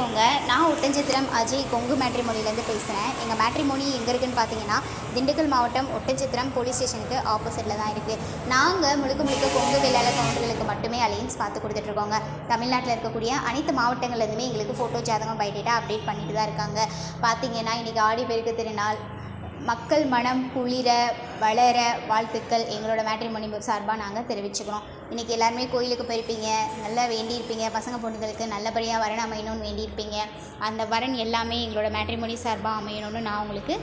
வணக்கங்க நான் ஒட்டஞ்சத்திரம் அஜய் கொங்கு மேட்ரிமோனிலேருந்து பேசுகிறேன் எங்கள் மேட்ரிமோனி எங்கே இருக்குன்னு பார்த்தீங்கன்னா திண்டுக்கல் மாவட்டம் ஒட்டஞ்சத்திரம் போலீஸ் ஸ்டேஷனுக்கு ஆப்போசிட்டில் தான் இருக்குது நாங்கள் முழுக்க முழுக்க கொங்கு வேளாளர் கவுண்டர்களுக்கு மட்டுமே அலையன்ஸ் பார்த்து கொடுத்துட்ருக்கோங்க. தமிழ்நாட்டில் இருக்கக்கூடிய அனைத்து மாவட்டங்கள்லேருந்துமே எங்களுக்கு ஃபோட்டோ ஜாதகம் பயோடேட்டா அப்டேட் பண்ணிட்டு தான் இருக்காங்க. பார்த்தீங்கன்னா இன்றைக்கி ஆடி பெருக்கு திருநாள் மக்கள் மனம் குளிர வளர வாழ்த்துக்கள் எங்களோட மேட்ரிமோனி சார்பாக நாங்கள் தெரிவிச்சுக்கிறோம். இன்றைக்கி எல்லாருமே கோயிலுக்கு போயிருப்பீங்க நல்லா வேண்டியிருப்பீங்க பசங்க பொண்ணுங்களுக்கு நல்லபடியாக வரன் அமையணும்னு வேண்டியிருப்பீங்க. அந்த வரன் எல்லாமே எங்களோட மேட்ரிமோனி சார்பாக அமையணும்னு நான் உங்களுக்கு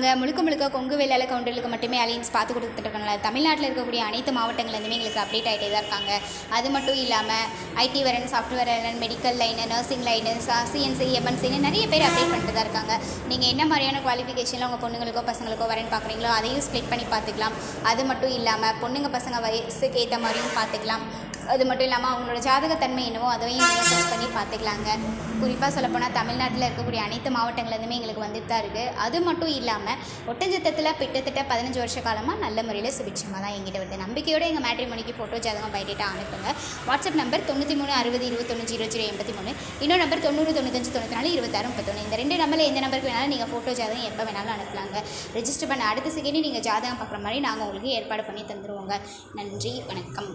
நாங்கள் முழுக்க முழுக்க கொங்கு வேளாள கவுண்டர்களுக்கு மட்டுமே அலையன்ஸ் பார்த்து கொடுத்துட்ருக்கனால தமிழ்நாட்டில் இருக்கக்கூடிய அனைத்து மாவட்டங்கள்லேருந்துமே எங்களுக்கு அப்டேட் ஆகிட்டே தான் இருக்காங்க. அது மட்டும் இல்லாமல் ஐடி வரன் சாஃப்ட்வேர் வரன் medical line nursing line CNC எம்என்சின்னு நிறைய பேர் அப்டேட் பண்ணிட்டு தான் இருக்காங்க. நீங்கள் என்ன மாதிரியான குவாலிஃபிகேஷனில் உங்கள் பொண்ணுங்களுக்கோ பசங்களுக்கோ வரேன் பார்க்குறீங்களோ அதையும் ஸ்ப்ளிட் பண்ணி பார்த்துக்கலாம். அது மட்டும் இல்லாமல் பொண்ணுங்க பசங்க வயசுக்கு ஏற்ற மாதிரியும் பார்த்துக்கலாம். அது மட்டும் இல்லாமல் அவங்களோட ஜாதகத்தன்மை என்னவோ அதையும் நீங்கள் சர்ச் பண்ணி பார்த்துக்கலாங்க. குறிப்பாக சொல்லப்போனால் தமிழ்நாட்டில் இருக்கக்கூடிய அனைத்து மாவட்டங்கள்லேருந்துமே எங்களுக்கு வந்துட்டு தான் இருக்குது அது மட்டும் இல்லாமல் ஒட்டஞ்சத்தத்தில் கிட்டத்தட்ட பதினஞ்சு வருஷ காலமாக நல்ல முறையில் சுபிட்சமாக தான் எங்கிட்ட வருது. நம்பிக்கையோடு எங்கள் மேட்ரிமோனிக்கு ஃபோட்டோ ஜாதகம் பைடேட்டா அனுப்புங்க. வாட்ஸ்அப் நம்பர் தொண்ணூற்றி மூணு அறுபது இருபத்தொன்று ஜீரோ ஜீரோ எண்பத்தி மூணு. இன்னொரு நம்பர் தொண்ணூறு தொண்ணூத்தஞ்சு தொண்ணூற்றி நாலு இருபத்தாறு முப்பத்தொன்று இந்த ரெண்டு நம்பரில் எந்த நம்பருக்கு வேணாலும் நீங்கள் ஃபோட்டோ ஜாதகம் எப்போ வேணாலும் அனுப்பலாங்க. ரெஜிஸ்டர் பண்ண அடுத்த செகண்டே நீங்கள் ஜாதகம் பார்க்குற மாதிரி நாங்கள் உங்களுக்கு ஏற்பாடு பண்ணி தந்துடுவோங்க நன்றி வணக்கம்.